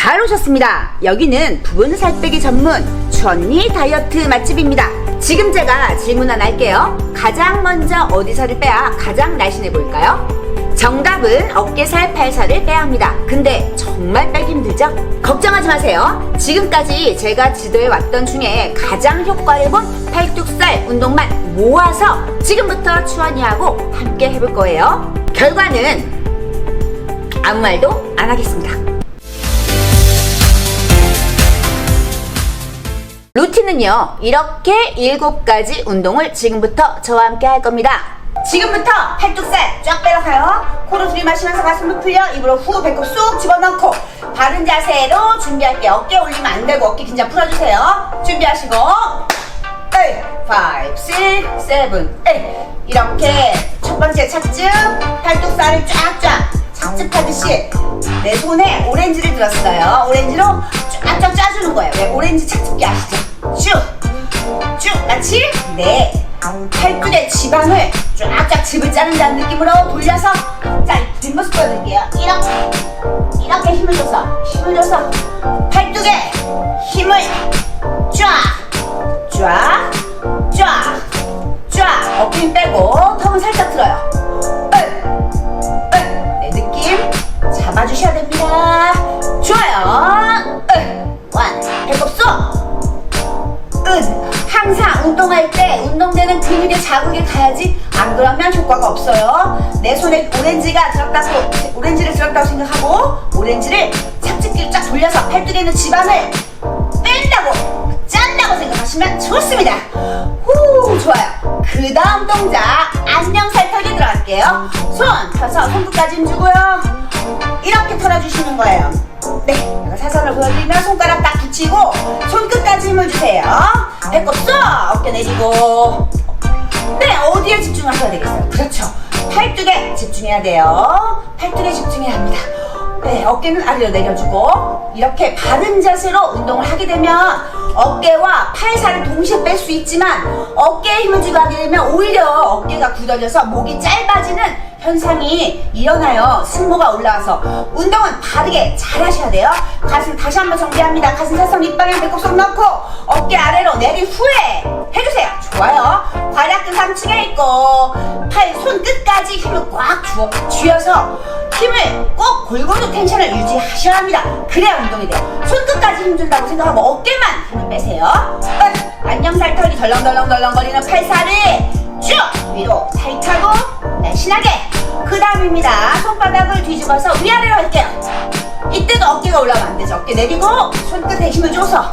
잘 오셨습니다. 여기는 부분 살 빼기 전문 주언니 다이어트 맛집입니다. 지금 제가 질문 하나 할게요. 가장 먼저 어디 살을 빼야 가장 날씬해 보일까요? 정답은 어깨살, 팔살을 빼야 합니다. 근데 정말 빼기 힘들죠? 걱정하지 마세요. 지금까지 제가 지도해 왔던 중에 가장 효과를 본 팔뚝살 운동만 모아서 지금부터 추언니하고 함께 해볼 거예요. 결과는 아무 말도 안 하겠습니다. 루틴은요, 이렇게 일곱 가지 운동을 지금부터 저와 함께 할 겁니다. 지금부터 팔뚝살 쫙 빼라가요. 코로 들이마시면서 가슴을 풀려 입으로 후 배꼽 쑥 집어넣고 바른 자세로 준비할게요. 어깨 올리면 안 되고 어깨 긴장 풀어주세요. 준비하시고 8, 5, 6, 7, 8 이렇게 첫 번째 착즙 팔뚝살을 쫙쫙 착즙하듯이 내 손에 오렌지를 들었어요. 오렌지로 쫙쫙 짜주는 거예요. 왜 오렌지 착즙기 아시죠? 쭉! 쭉! 같이? 네. 팔뚝의 지방을 쫙쫙 즙을 짜는다는 느낌으로 돌려서 자, 뒷모습 보여드릴게요. 이렇게 이렇게 힘을 줘서 힘을 줘서 팔뚝에 힘을 쫙! 쫙! 쫙! 쫙! 어깨 힘 빼고 턱은 살짝 들어요. 때 운동되는 근육의 자극이 가야지. 안 그러면 효과가 없어요. 내 손에 오렌지가 들었다고 오렌지를 들었다고 생각하고 오렌지를 착즙기를 쫙 돌려서 팔뚝에 있는 지방을 뺀다고 짠다고 생각하시면 좋습니다. 후 좋아요. 그 다음 동작. 안녕 살털기 들어갈게요. 손 펴서 손끝까지 힘주고요. 이렇게 털어주시는 거예요. 네, 제가 사선을 보여드리면 손가락 딱 붙이고 손끝까지 힘을 주세요. 배꼽 쏙 어깨 내리고 네, 어디에 집중하셔야 되겠어요? 그렇죠. 팔뚝에 집중해야 돼요. 팔뚝에 집중해야 합니다. 네, 어깨는 아래로 내려주고 이렇게 바른 자세로 운동을 하게 되면 어깨와 팔살을 동시에 뺄 수 있지만 어깨에 힘을 주고 하게 되면 오히려 어깨가 굳어져서 목이 짧아지는 현상이 일어나요. 승모가 올라와서 운동은 바르게 잘 하셔야 돼요. 가슴 다시 한번 정리합니다. 가슴 사선 밑방향 배꼽 쏙 넣고 어깨 아래로 내린 후에 해주세요. 좋아요. 괄약근 3층에 있고 팔 손 끝까지 힘을 꽉 주어 쥐어서 힘을 꼭 골고루 텐션을 유지하셔야 합니다. 그래야 운동이 돼요. 손 끝까지 힘 준다고 생각하고 어깨만 힘을 빼세요. 끝. 안녕 살털이 덜렁덜렁덜렁거리는 팔살을 그 다음입니다. 손바닥을 뒤집어서 위아래로 할게요. 이때도 어깨가 올라가면 안 되죠. 어깨 내리고 손끝에 힘을 줘서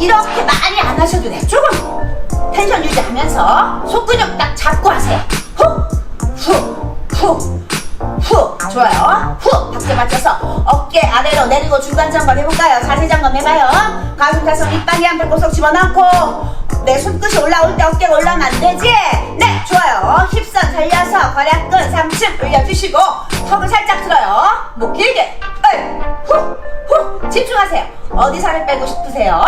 이렇게 많이 안 하셔도 돼요. 조금 텐션 유지하면서 속근육 딱 잡고 하세요. 훅훅훅훅 좋아요. 훅 박자 맞춰서 어깨 아래로 내리고 중간 점검 해볼까요? 자세 점검 해봐요. 가슴 가슴 밑방향 배꼽 속 집어넣고 내 손끝이 올라올 때 어깨가 올라오면 안 되지? 네, 좋아요. 힙선 살려서 괄약근 3층 올려주시고 턱을 살짝 들어요. 목 길게. 을, 후, 후. 집중하세요. 어디 살을 빼고 싶으세요?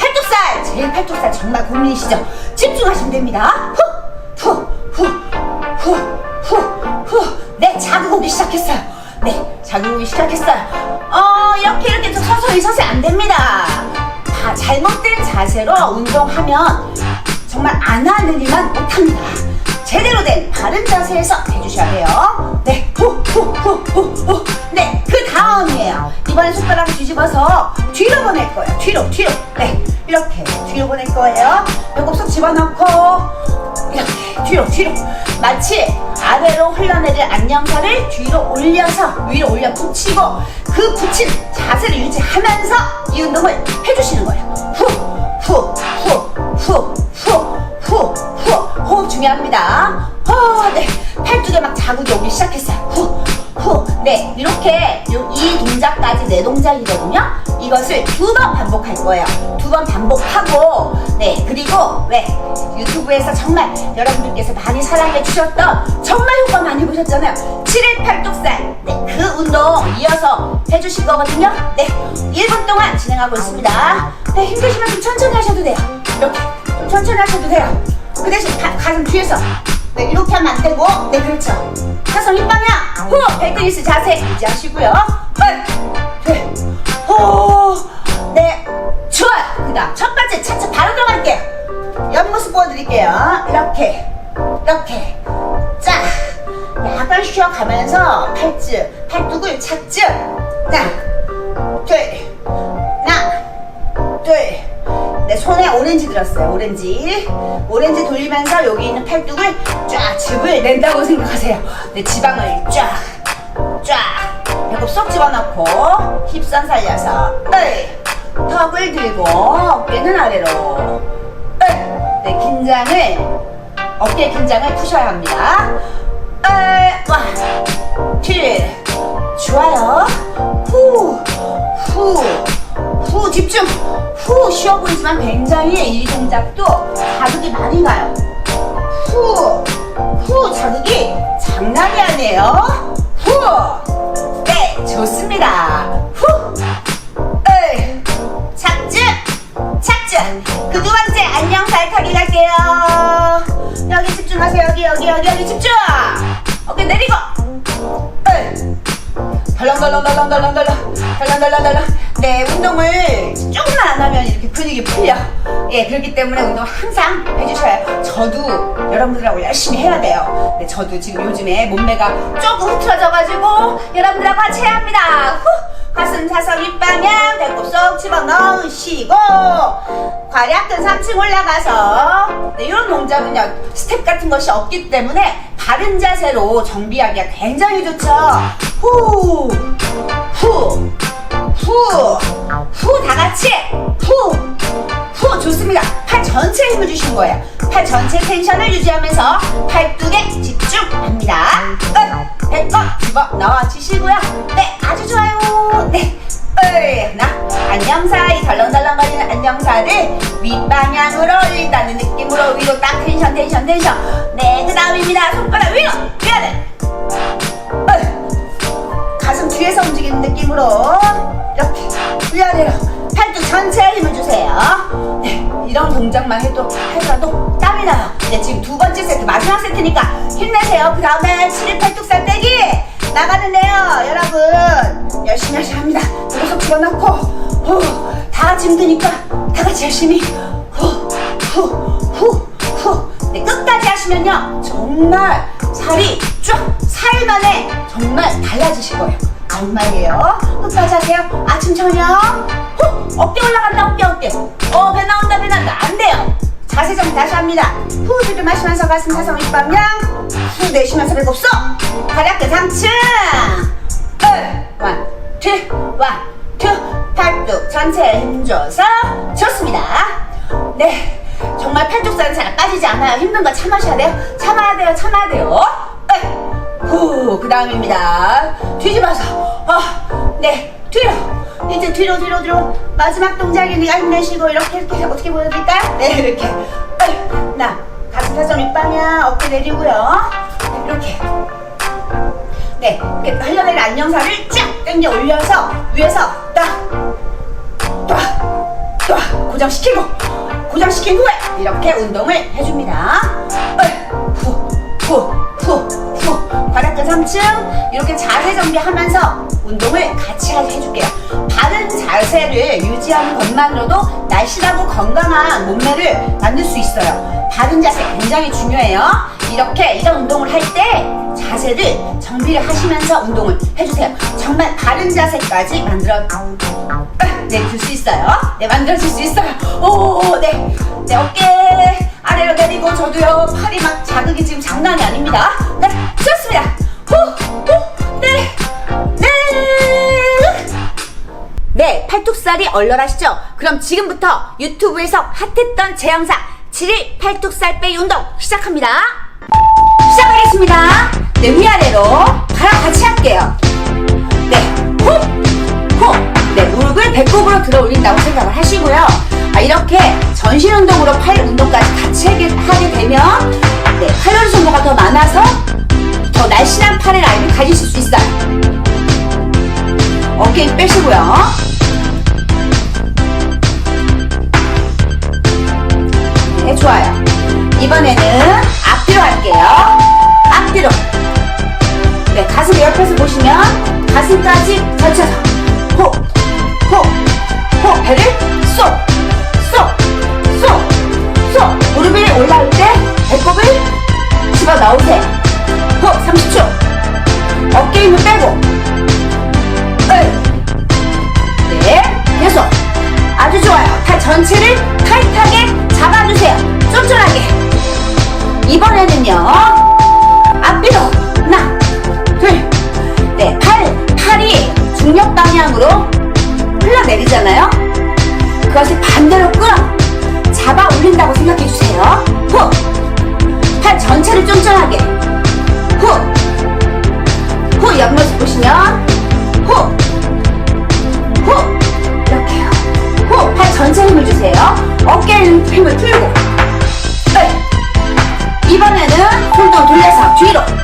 팔뚝살. 제일 팔뚝살 정말 고민이시죠? 집중하시면 됩니다. 후, 후, 후, 후, 후, 후. 네, 자극 오기 시작했어요. 네, 자극 오기 시작했어요. 어, 이렇게 이렇게 좀 서서히 서서히 안 됩니다. 다 잘못된 자세로 운동하면 정말 안 하는 일만 못합니다. 제대로 된 바른 자세에서 해주셔야 돼요. 네, 후, 후, 후, 후, 후. 네, 그 다음이에요. 이번엔 손가락을 뒤집어서 뒤로 보낼 거예요. 뒤로, 뒤로. 네, 이렇게 뒤로 보낼 거예요. 배꼽 쏙 집어넣고 이렇게 뒤로, 뒤로. 마치 아래로 흘러내릴 안녕살을 뒤로 올려서 위로 올려 붙이고 그 붙인 자세를 유지하면서 이 운동을 해주시는 거예요. 후, 후, 후, 후, 후, 후, 후. 호흡 중요합니다. 어, 네. 팔뚝에 막 자극이 오기 시작했어요. 후, 후. 네. 이렇게 요- 이 동작까지 네 동작이거든요. 이것을 두 번 반복할 거예요. 두 번 반복하고, 네. 그리고, 왜? 유튜브에서 정말 여러분들께서 많이 사랑해 주셨던 정말 효과 많이 보셨잖아요. 7일 팔뚝살. 네. 그 운동 이어서 해주실 거거든요. 네. 1분 동안 진행하고 있습니다. 네. 힘드시면 좀 천천히 하셔도 돼요. 이렇게. 좀 천천히 하셔도 돼요. 그 대신 가, 가슴 뒤에서 네, 이렇게 하면 안 되고 네 그렇죠 사선 윗방향 후 벨크니스 자세 유지하시고요 네, 네. 호, 이렇게. 자, 약간 쉬어가면서 팔즈, 팔뚝을 착즙. 하나, 둘, 하나, 둘. 네, 손에 오렌지 들었어요. 오렌지. 오렌지 돌리면서 여기 있는 팔뚝을 쫙 즙을 낸다고 생각하세요. 네, 지방을 쫙, 쫙. 배꼽 쏙 집어넣고 힙선 살려서 으이. 턱을 들고 어깨는 아래로 으이. 네, 긴장을 어깨 긴장을 푸셔야 합니다. 으이. 와, 둘, 좋아요. 후, 후, 후 집중. 후 쉬워 보이지만 굉장히 이 동작도 자극이 많이 가요. 후, 후 자극이 장난이 아니에요. 후, 네 좋습니다. 후, 에이, 착즙, 착즙. 그 두 번째 안녕 발타기 갈게요. 여기 집중하세요. 여기 여기 여기 여기 집중. 어깨 내리고. 에이. 덜렁덜렁덜렁덜렁덜렁 덜렁덜렁덜렁 네 운동을 조금만 안 하면 이렇게 근육이 풀려 예 그렇기 때문에 운동 항상 해주셔야 저도 여러분들하고 열심히 해야 돼요 네 저도 지금 요즘에 몸매가 조금 흐트러져가지고 여러분들하고 같이 해야 합니다 후 가슴 사선 윗방향 배꼽 쏙 집어넣으시고 과략근 3층 올라가서 네, 이런 동작은요 스텝 같은 것이 없기 때문에 바른 자세로 정비하기가 굉장히 좋죠 후, 후, 후, 후, 다 같이, 후, 후, 좋습니다. 팔 전체에 힘을 주신 거예요. 팔 전체 텐션을 유지하면서 팔뚝에 집중합니다. 끝, 배꼽 집어 넣어주시고요. 네, 아주 좋아요. 네, 하나, 안녕사, 이 덜렁덜렁거리는 안녕사를 윗방향으로 올린다는 느낌으로 위로 딱 텐션, 텐션, 텐션. 네, 그 다음입니다. 손가락 위로, 위아래. 으이. 가슴 뒤에서 움직이는 느낌으로 이렇게 위아래로 팔뚝. 네, 이런 동작만 해도 하더라도 땀이 나요. 네, 지금 두 번째 세트 마지막 세트니까 힘내세요. 그 다음에 7일 팔뚝살 빼기 나가는데요, 여러분 열심히 하셔야 합니다. 계속 집어넣고 후, 다 같이 힘드니까 다 같이 열심히 후 후 후 후 네, 끝까지 하시면요 정말 살이 쫙 살만에 정말 달라지실 거예요 정말이에요. 끝까지 하세요 아침 저녁. 후 어깨 올라간다 어깨 어깨. 어 배 나온다 배 나온다. 안 돼요. 자세 정비 다시 합니다. 후 들을 마시면서 가슴 사성 윗방향. 후 내쉬면서 배꼽 쏙 가략근 상층. 원, 투, 원, 투, 팔뚝 전체에 힘줘서. 좋습니다. 네, 정말 팔뚝살은 잘 빠지지 않아요. 힘든 거 참으셔야 돼요. 참아야 돼요. 참아야 돼요. 에이, 후, 그 다음입니다. 뒤집어서, 어, 네, 뒤로. 이제 뒤로, 뒤로, 뒤로. 마지막 동작이니까 힘내시고, 이렇게, 이렇게, 어떻게 보여드릴까요? 네, 이렇게. 나, 가슴 사선 윗방향, 어깨 내리고요. 네, 이렇게. 네, 이렇게 흘러내린 안녕사를 쫙 당겨 올려서 위에서 딱, 딱, 딱 고정시키고 고정시킨 후에 이렇게 운동을 해줍니다. 3층 이렇게 자세 정비하면서 운동을 같이 해줄게요. 바른 자세를 유지하는 것만으로도 날씬하고 건강한 몸매를 만들 수 있어요. 바른 자세 굉장히 중요해요. 이렇게 이런 운동을 할 때 자세를 정비를 하시면서 운동을 해주세요. 정말 바른 자세까지 만들어 네, 줄수 있어요. 네, 만들어줄 수 있어요. 오, 네. 네, 어깨 아래로 내리고 저도요, 팔이 막 자극이 지금 장난이 아닙니다. 네, 좋습니다. 후, 후, 네, 네. 네, 팔뚝살이 얼얼하시죠? 그럼 지금부터 유튜브에서 핫했던 제 영상 7일 팔뚝살 빼기 운동 시작합니다. 시작하겠습니다. 네, 위아래로 가랑 같이 할게요. 네, 호, 호. 네, 무릎을 배꼽으로 들어 올린다고 생각을 하시고요. 아, 이렇게 전신 운동으로 팔 운동까지 같이 하게, 되면 네, 칼로리 소모가 더 많아서 더 날씬한 팔의 라인을 가지실 수 있어요. 어깨 빼시고요. 네, 좋아요. 이번에는 앞뒤로 할게요. 앞뒤로. 네, 가슴 옆에서 보시면 가슴까지 젖혀서 호, 호, 호 배를 쏙, 쏙, 쏙, 쏙 무릎이 올라올 때 배꼽을 집어 넣으세요. 30초. 어깨 힘을 빼고. 네 계속 아주 좋아요. 팔 전체를 타이트하게 잡아주세요. 쫀쫀하게. 이번에는요 앞뒤로 하나 둘네팔. 팔이 중력 방향으로 흘러내리잖아요. 그것이 반대로 끌어 잡아 올린다고 생각해주세요. 후! 팔 전체를 쫀쫀하게. 호! 호! 옆모습 보시면 호! 호! 이렇게요 호! 팔 전체 힘을 주세요 어깨 힘을 풀고 끝! 이번에는 홀도 돌려서 뒤로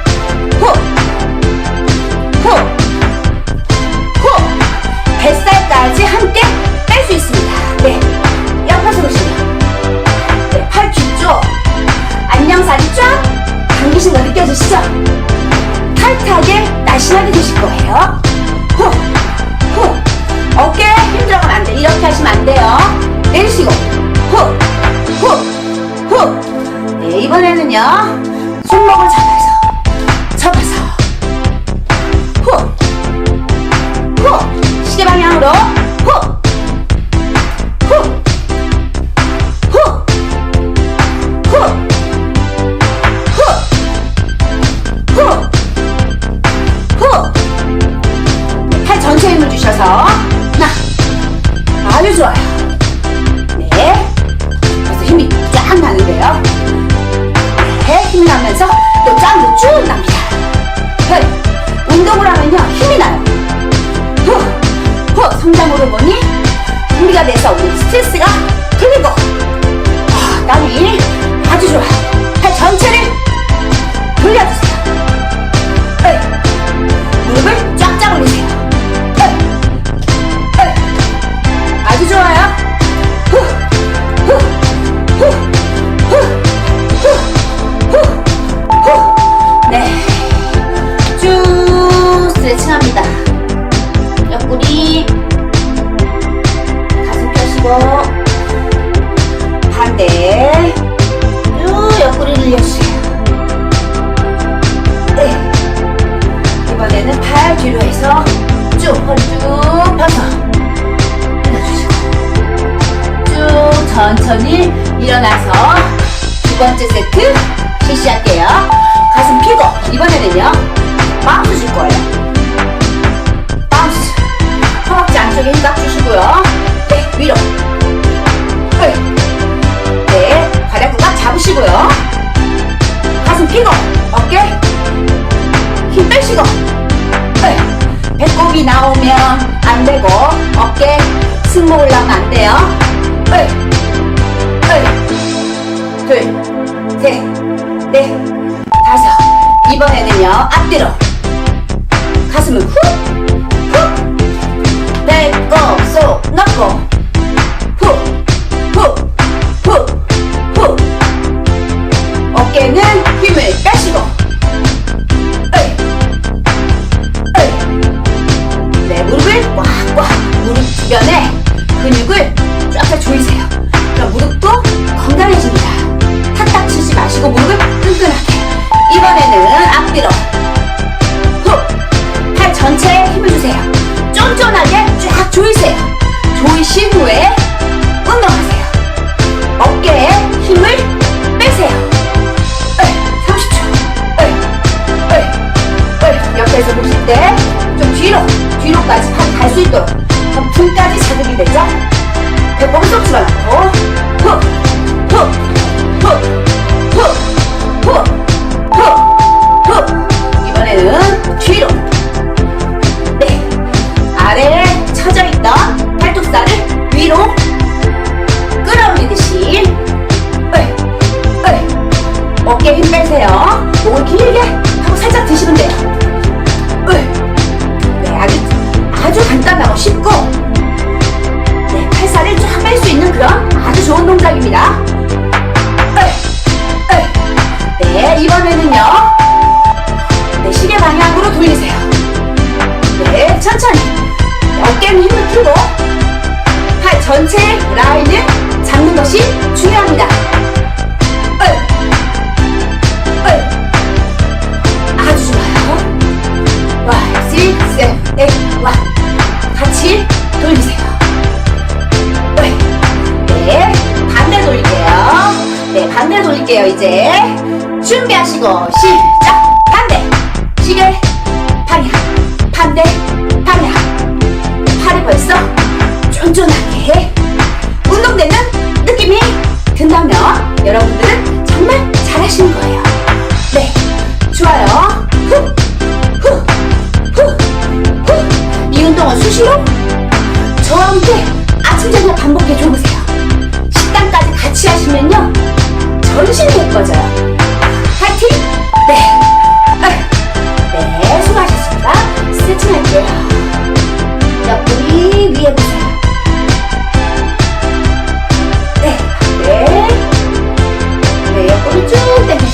함께는 전체 라인을 잡는 것이 중요합니다. 아주 좋아요. 와, 6, 7, 8, 1. 같이 돌리세요. 네, 반대 돌릴게요. 네, 반대 돌릴게요, 이제. 준비하시고, 시작. 저와 함께 아침 저녁 반복해 줘보세요 식단까지 같이 하시면요 전신이 예뻐져요 파이팅 네 네, 수고하셨습니다. 스트레칭 할게요. 옆구리 위에 보세요. 네, 네. 네, 옆구리 쭉 당기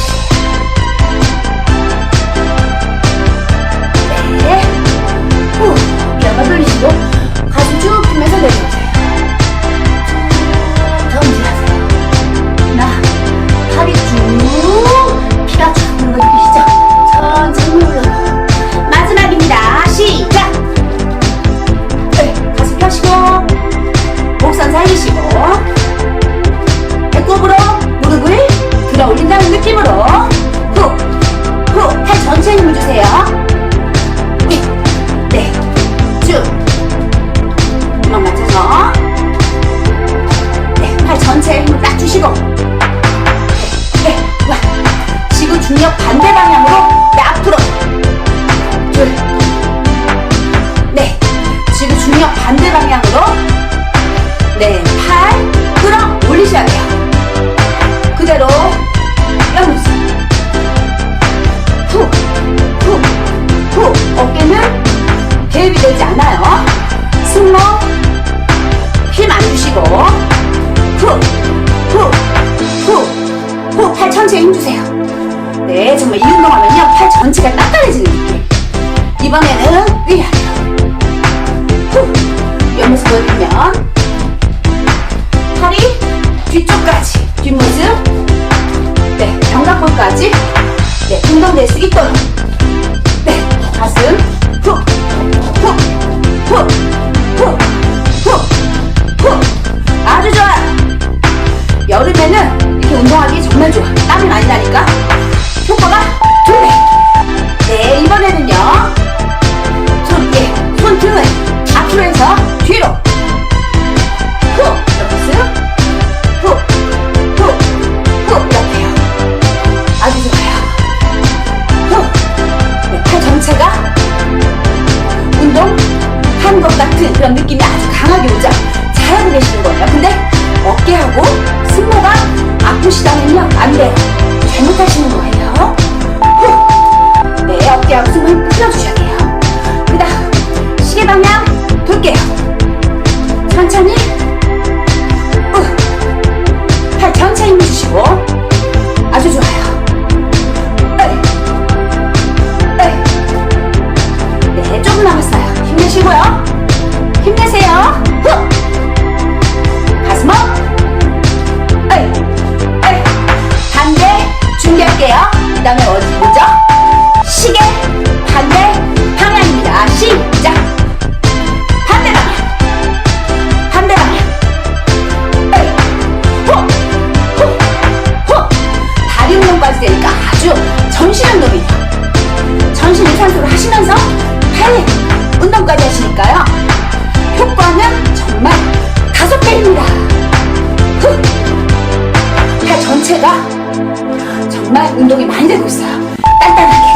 팔 전체가 정말 운동이 많이 되고 있어요. 단단하게.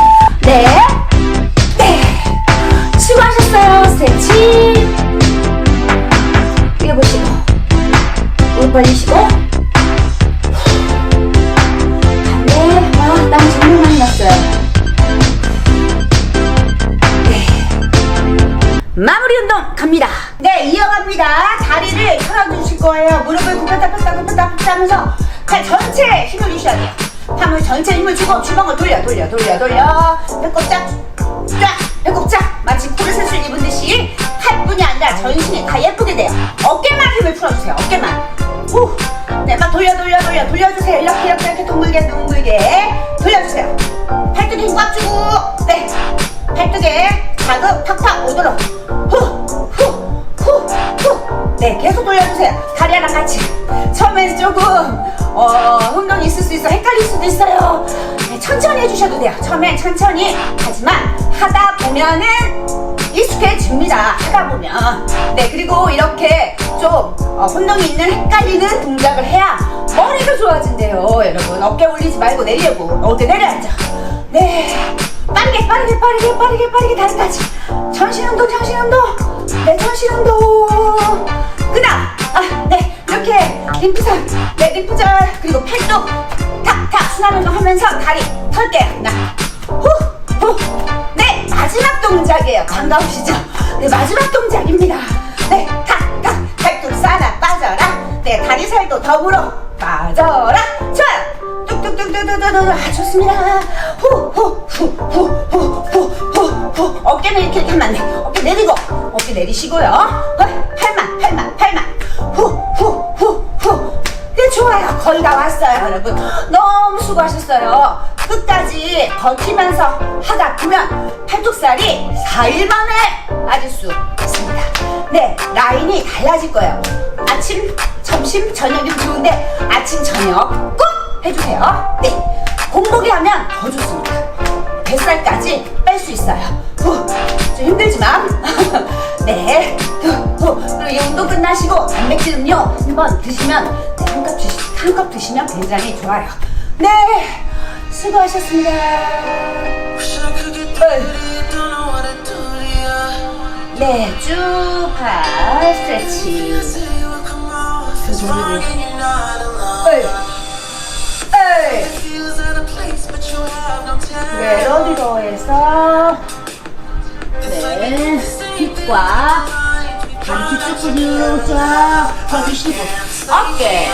네. 네. 수고하셨어요. 스트레칭. 위에 보시고. 무릎 벌리시고. 네. 와, 땀 정말 많이 났어요. 네. 마무리 운동 갑니다. 네, 이어갑니다. 자리를 틀어주실 거예요. 무릎을 굽혔다 폈다 굽혔다 폈다 하면서 팔 전체에 힘을 주셔야 돼요. 팔을 전체에 힘을 주고 주먹을 돌려 돌려 돌려 돌려 배꼽 쫙 쫙, 배꼽 쫙 마치 코르셋을 입은 듯이 팔뿐이 아니라 전신이 다 예쁘게 돼요. 어깨만 힘을 풀어주세요. 어깨만. 후. 네, 막 돌려 돌려 돌려 돌려주세요. 이렇게 이렇게 이렇게 둥글게 둥글게 돌려주세요. 팔뚝 힘꽉 주고 네. 팔뚝에 자극 팍팍 오도록 후, 후, 후, 후. 네. 네, 계속 돌려주세요. 다리랑 같이. 처음엔 조금, 어, 혼동이 있을 수 있어. 헷갈릴 수도 있어요. 네, 천천히 해주셔도 돼요. 처음엔 천천히. 하지만 하다 보면은 익숙해집니다. 하다 보면. 네, 그리고 이렇게 좀 어, 혼동이 있는 헷갈리는 동작을 해야 머리가 좋아진대요. 여러분, 어깨 올리지 말고 내리려고. 어깨 내려앉아. 네. 빠르게, 빠르게, 빠르게, 빠르게, 빠르게 다리까지. 전신 운동, 전신 운동. 네, 전신 운동. 림프선, 네, 림프절 그리고 팔뚝 탁탁 순환 운동 하면서 다리 털게요. 하나, 후, 후. 네, 마지막 동작이에요. 반가우시죠? 네, 마지막 동작입니다. 네, 탁탁 팔뚝 싸나 빠져라. 네, 다리 살도 더불어 빠져라. 좋아요. 뚝뚝뚝뚝뚝뚝 아 좋습니다 후 후 후 후 후 후후 어깨는 이렇게 하면 안 돼 어깨 내리고 어깨 내리시고요 어, 팔만 팔만 팔만 네 좋아요 거의 다 왔어요 여러분 너무 수고하셨어요 끝까지 버티면서 하다 보면 팔뚝살이 4일 만에 빠질 수 있습니다 네 라인이 달라질 거예요 아침 점심 저녁이면 좋은데 아침 저녁 꼭 해주세요. 네. 공복에 하면 더 좋습니다. 뱃살까지 뺄 수 있어요. 후, 좀 힘들지만. 네. 그리고 이 운동 끝나시고 단백질 음료 한번 드시면, 네, 한컵 드시, 한컵 드시면 굉장히 좋아요. 네. 수고하셨습니다. 네, 쭉 팔 스트레칭. 에이, 에이. 멜로디로에서 네, 힙과 다리 뒤쪽 근육 쫙 펴주시고 어깨.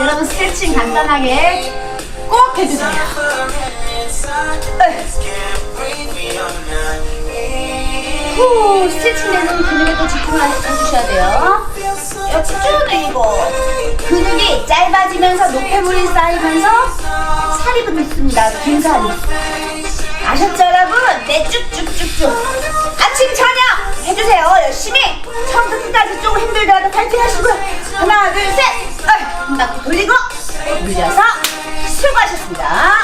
여러분 스트레칭 간단하게 꼭 해주세요. 후 스트레칭 되는 근육에 또 집중해주셔야 돼요. 역시 쭉 늘리고 근육이 짧아지면서 노폐물이 쌓이면서 살이 붙습니다. 긴 살이 아셨죠 여러분? 네 쭉쭉쭉쭉. 아침 저녁 해주세요. 열심히. 처음부터 끝까지 조금 힘들더라도 파이팅 하시고요 하나 둘셋. 한 바퀴 돌리고 돌려서 수고하셨습니다